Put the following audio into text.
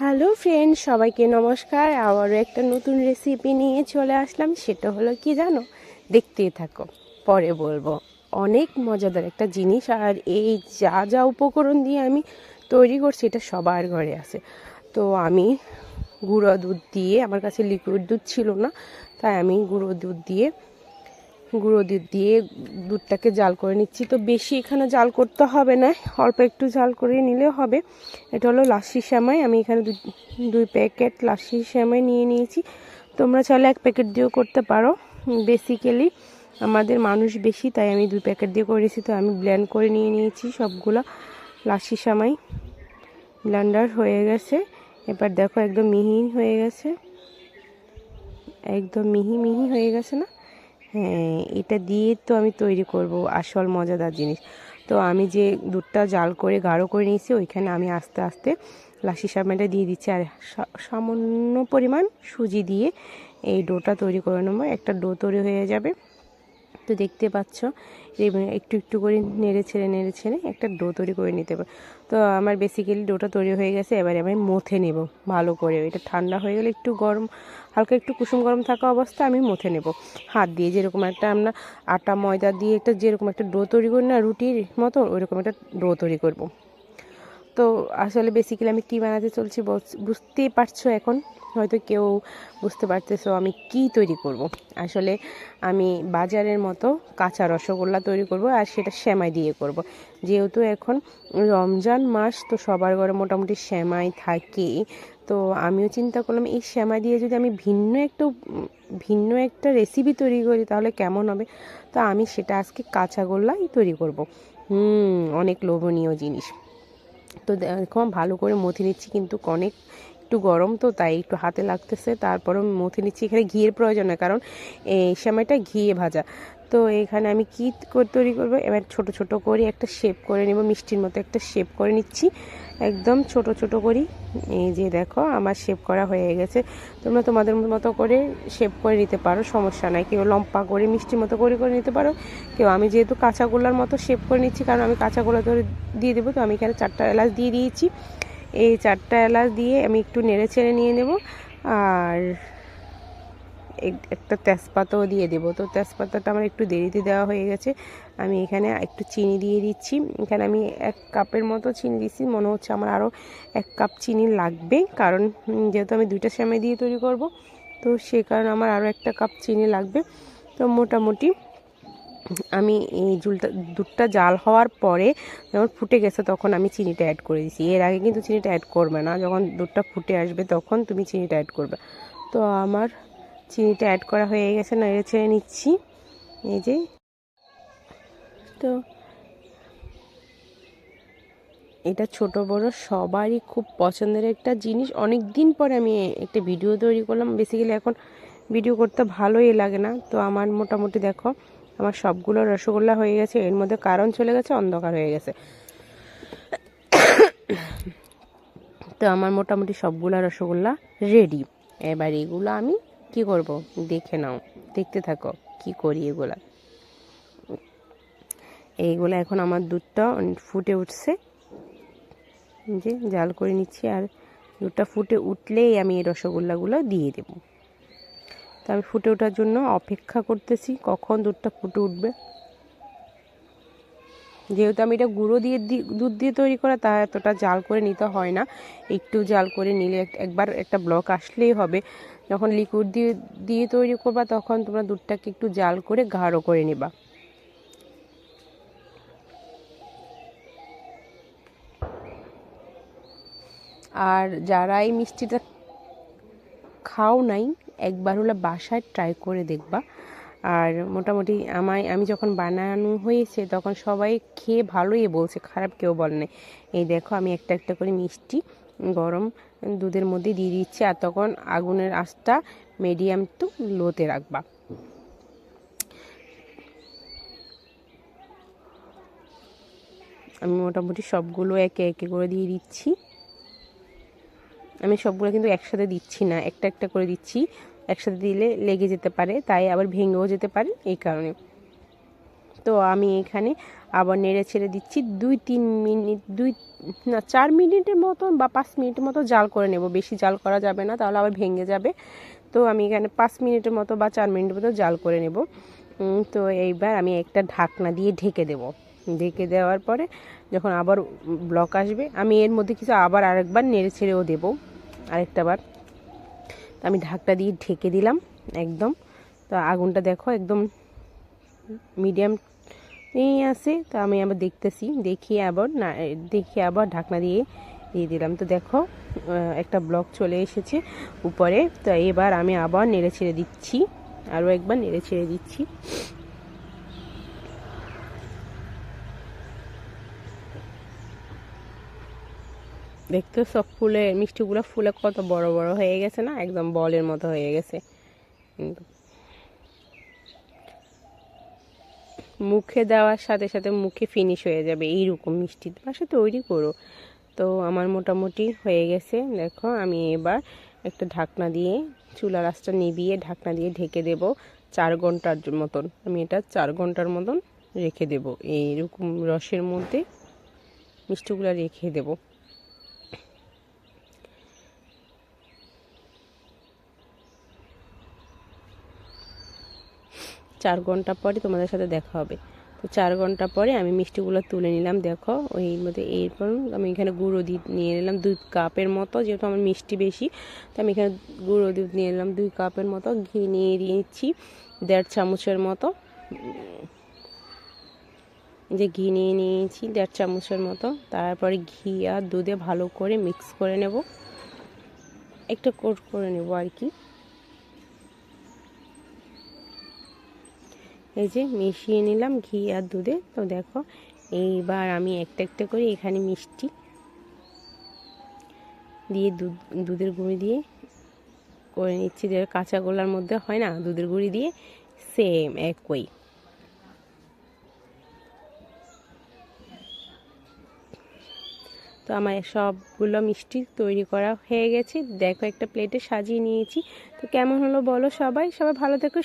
Hello friend, সবাইকে নমস্কার। আবারও একটা নতুন রেসিপি নিয়ে চলে আসলাম, সেটা হলো কি জানো? দেখতেই থাকো, পরে বলব। অনেক মজাদার একটা জিনিস, আর এই যা যা উপকরণ দিয়ে আমি তৈরি করছি, এটা সবার ঘরে আছে। তো আমি গুঁড়ো দুধ দিয়ে, আমার কাছে লিকুইড দুধ ছিল না, তাই আমি গুঁড়ো দুধ দিয়ে গুঁড়ো দুধ দিয়ে দুধটাকে জাল করে নিচ্ছি। তো বেশি এখানে জাল করতে হবে না, অল্প একটু জাল করে নিলেও হবে। এটা হলো লাসি শ্যামাই আমি এখানে দুই প্যাকেট লাসি শ্যামাই নিয়ে নিয়েছি। তোমরা চাইলে এক প্যাকেট দিয়েও করতে পারো। বেসিক্যালি আমাদের মানুষ বেশি, তাই আমি দুই প্যাকেট দিয়ে করেছি তো আমি ব্ল্যান্ড করে নিয়ে নিয়েছি সবগুলো লাসি শ্যামাই ব্লেন্ডার হয়ে গেছে। এবার দেখো একদম মিহি হয়ে গেছে। একদম মিহি মিহি হয়ে গেছে না? হ্যাঁ এটা দিয়ে তো আমি তৈরি করব আসল মজাদার জিনিস। তো আমি যে দুধটা জাল করে, গাঢ় করে নিয়েছি, ওইখানে আমি আস্তে আস্তে লাসি সাবানটা দিয়ে দিচ্ছি। আর সামান্য পরিমাণ সুজি দিয়ে এই ডোটা তৈরি করে নেব। একটা ডো তৈরি হয়ে যাবে। তো দেখতে পাচ্ছ। একটু একটু করে নেড়ে ছেড়ে নেড়ে ছেড়ে একটা ডো তৈরি করে নিতে হবে তো আমার বেসিক্যালি ডোটা তৈরি হয়ে গেছে, এবারে আমি মথে নেব ভালো করে। এটা ঠান্ডা হয়ে গেলে একটু গরম, হালকা একটু কুসুম গরম থাকা অবস্থা আমি মথে নেব। হাত দিয়ে যেরকম একটা আমরা আটা, ময়দা দিয়ে একটা যেরকম একটা ডো তৈরি করি না, রুটির মতো, ওইরকম একটা ডো তৈরি করব। তো আসলে বেসিক্যালি আমি কী বানাতে চলছি বুঝতেই পারছ এখন। হয়তো কেউ বুঝতে পারতেছো আমি কি তৈরি করব। আসলে আমি বাজারের মতো কাঁচা রসগোল্লা তৈরি করব আর সেটা শ্যামাই দিয়ে করব। যেহেতু এখন রমজান মাস, তো সবার ঘরে মোটামুটি শ্যামাই থাকে। তো আমিও চিন্তা করলাম, এই শ্যামা দিয়ে যদি আমি ভিন্ন একটা ভিন্ন একটা রেসিপি তৈরি করি তাহলে কেমন হবে? তো আমি সেটা আজকে কাঁচাগোল্লাই তৈরি করব। হুম, অনেক লোভনীয় জিনিস। তো দেখো ভালো করে মথি নিচ্ছি কিন্তু অনেক একটু গরম তো, তাই একটু হাতে লাগতেছে। তারপরও মথে নিচ্ছি। এখানে ঘিয়ের প্রয়োজন হয় কারণ এই সময়টা ঘিয়ে ভাজা। তো এখানে আমি কী তৈরি করব? এবার ছোট ছোট করে একটা শেপ করে নেব, মিষ্টির মতো একটা শেপ করে নিচ্ছি। একদম ছোট ছোট করি। এই যে দেখো, আমার শেপ করা হয়ে গেছে। তোমরা তোমাদের মতো করে শেপ করে নিতে পারো, সমস্যা নাই। কেউ লম্পা করে, মিষ্টির মতো করে করে নিতে পারো। কেউ আমি যেহেতু কাঁচাগোলার মতো শেপ করে নিচ্ছি, কারণ আমি কাঁচাগোলা ধরে দিয়ে দেবো, তো আমি এখানে চারটা এলাচ দিয়ে দিয়েছি। এই চারটা এলাচ দিয়ে আমি একটু নেড়ে ছেড়ে নিয়ে নেব। আর একটা তেজপাতাও দিয়ে দেবো। তো তেজপাতাটা আমার একটু দেরিতে দেওয়া হয়ে গেছে। আমি এখানে একটু চিনি দিয়ে দিচ্ছি। এখানে আমি এক কাপের মতো চিনি দিচ্ছি। মনে হচ্ছে আমার আরও এক কাপ চিনি লাগবে। কারণ যেহেতু আমি দুইটা শ্যামে দিয়ে তৈরি করব, তো সে কারণে আমার আরও একটা কাপ চিনি লাগবে। তো মোটামুটি, আমি এই জুলটা দুধটা জাল হওয়ার পরে যখন ফুটে গেছে তখন আমি চিনিটা অ্যাড করে দিছি। এর আগে কিন্তু চিনিটা অ্যাড করবে না। যখন দুধটা ফুটে আসবে তখন তুমি চিনিটা অ্যাড করবে। তো আমার চিনিটা অ্যাড করা হয়ে গেছে, নেড়ে ছেড়ে নিচ্ছি। এই যে। তো এটা ছোট, বড়, সবারই খুব পছন্দের একটা জিনিস। অনেক দিন পরে আমি একটা ভিডিও তৈরি করলাম। বেসিক্যালি এখন ভিডিও করতে ভালোই লাগে না। তো আমার মোটামুটি দেখো, আমার সবগুলো রসগোল্লা হয়ে গেছে। এর মধ্যে কারণ চলে গেছে, অন্ধকার হয়ে গেছে। তো আমার মোটামুটি সবগুলো রসগোল্লা রেডি এবার এগুলো আমি কি করব? দেখে নাও। দেখতে থাকো, কি করি এগুলা। এইগুলো এখন আমার দুধটা ফুটে উঠছে। যে জাল করে নিচ্ছি আর দুধটা ফুটে উঠলেই আমি এই রসগোল্লাগুলো দিয়ে দেব। তো আমি ফুটে ওঠার জন্য অপেক্ষা করতেছি কখন দুধটা ফুটে উঠবে। যেহেতু আমি এটা গুঁড়ো দিয়ে দুধ দিয়ে তৈরি করা, তা এতটা জাল করে নিতে হয় না। একটু জাল করে নিলে একবার একটা ব্লক আসলেই হবে। যখন লিকুইড দিয়ে দিয়ে তৈরি করবা, তখন তোমরা দুধটাকে একটু জাল করে গাঢ় করে নেবা। আর যারা এই মিষ্টিটা খাও নাই, একবার হলে বাসায় ট্রাই করে দেখবা। আর মোটামুটি আমায়, আমি যখন বানানো হয়েছে, তখন সবাই খেয়ে ভালোই বলছে, খারাপ কেউ বলে এই দেখো, আমি একটা একটা করে মিষ্টি গরম দুধের মধ্যে দিয়ে দিচ্ছি আর তখন আগুনের আঁচটা মিডিয়াম টু লোতে রাখবা। আমি মোটামুটি সবগুলো একে একে করে দিয়ে দিচ্ছি। আমি সবগুলো কিন্তু একসাথে দিচ্ছি না, একটা একটা করে দিচ্ছি। একসাথে দিলে লেগে যেতে পারে, তাই আবার ভেঙেও যেতে পারে এই কারণে। তো আমি এখানে আবার নেড়ে ছেড়ে দিচ্ছি। দুই, তিন মিনিট, দুই, না, চার মিনিটের মতন বা পাঁচ মিনিটের মতো জাল করে নেব। বেশি জাল করা যাবে না, তাহলে আবার ভেঙে যাবে। তো আমি এখানে পাঁচ মিনিটের মতো বা চার মিনিটের মতো জাল করে নেব। তো এইবার আমি একটা ঢাকনা দিয়ে ঢেকে দেব। ঢেকে দেওয়ার পরে যখন আবার ব্লক আসবে, আমি এর মধ্যে কিছু আবার আরেকবার নেড়ে ছেড়েও দেবো। আরেকটা বার। তো আমি ঢাকটা দিয়ে ঢেকে দিলাম একদম। তো আগুনটা দেখো একদম মিডিয়াম এই আছে, তো আমি আবার দেখতেছি, দেখি আবার না দেখি আবার ঢাকনা দিয়ে দিয়ে দিলাম। তো দেখো একটা ব্লক চলে এসেছে উপরে, তো এবার আমি আবার নেড়ে ছেড়ে দিচ্ছি, আরও একবার নেড়ে ছেড়ে দিচ্ছি। দেখতে সব ফুলে, মিষ্টিগুলো ফুলে কত বড় বড় হয়ে গেছে না, একদম বলের মতো হয়ে গেছে। কিন্তু মুখে দেওয়ার সাথে সাথে মুখে ফিনিশ হয়ে যাবে, এইরকম মিষ্টি পাশে তৈরি করো। তো আমার মোটামুটি হয়ে গেছে। দেখো, আমি এবার একটা ঢাকনা দিয়ে, চুলা রাসটা নিভিয়ে ঢাকনা দিয়ে ঢেকে দেব চার ঘণ্টার মতন। আমি এটা চার ঘণ্টার মতন রেখে দেব। এইরকম রসের মধ্যে মিষ্টিগুলো রেখে দেবো। চার ঘণ্টা পরে তোমাদের সাথে দেখা হবে। তো চার ঘণ্টা পরে আমি মিষ্টিগুলো তুলে নিলাম, দেখো। ওই মধ্যে এরপর আমি এখানে গুঁড়ো দুধ নিয়ে নিলাম দুই কাপের মতো, যেহেতু আমার মিষ্টি বেশি, তো আমি এখানে গুঁড়ো দুধ নিয়ে নিলাম দুই কাপের মতো, ঘি নিয়ে নিয়েছি দেড় চামচের মতো। যে ঘি নিয়ে নিয়েছি দেড় চামচের মতো, তারপরে ঘি আর দুধে ভালো করে মিক্স করে নেব। একটা কোট করে নেব আর কি। এই যে মিশিয়ে নিলাম ঘি আর দুধে। তো দেখো, এইবার আমি একটা একটা করে এখানে মিষ্টি দিয়ে দুধ, দুধের গুঁড়ি দিয়ে করে নিচ্ছি। যে কাঁচা গোলার মধ্যে হয় না, দুধের গুঁড়ি দিয়ে সেম একই। তো আমার সবগুলো মিষ্টি তৈরি করা হয়ে গেছে। দেখো একটা প্লেটে সাজিয়ে নিয়েছি। তো কেমন হলো বলো সবাই? সবাই ভালো থেকো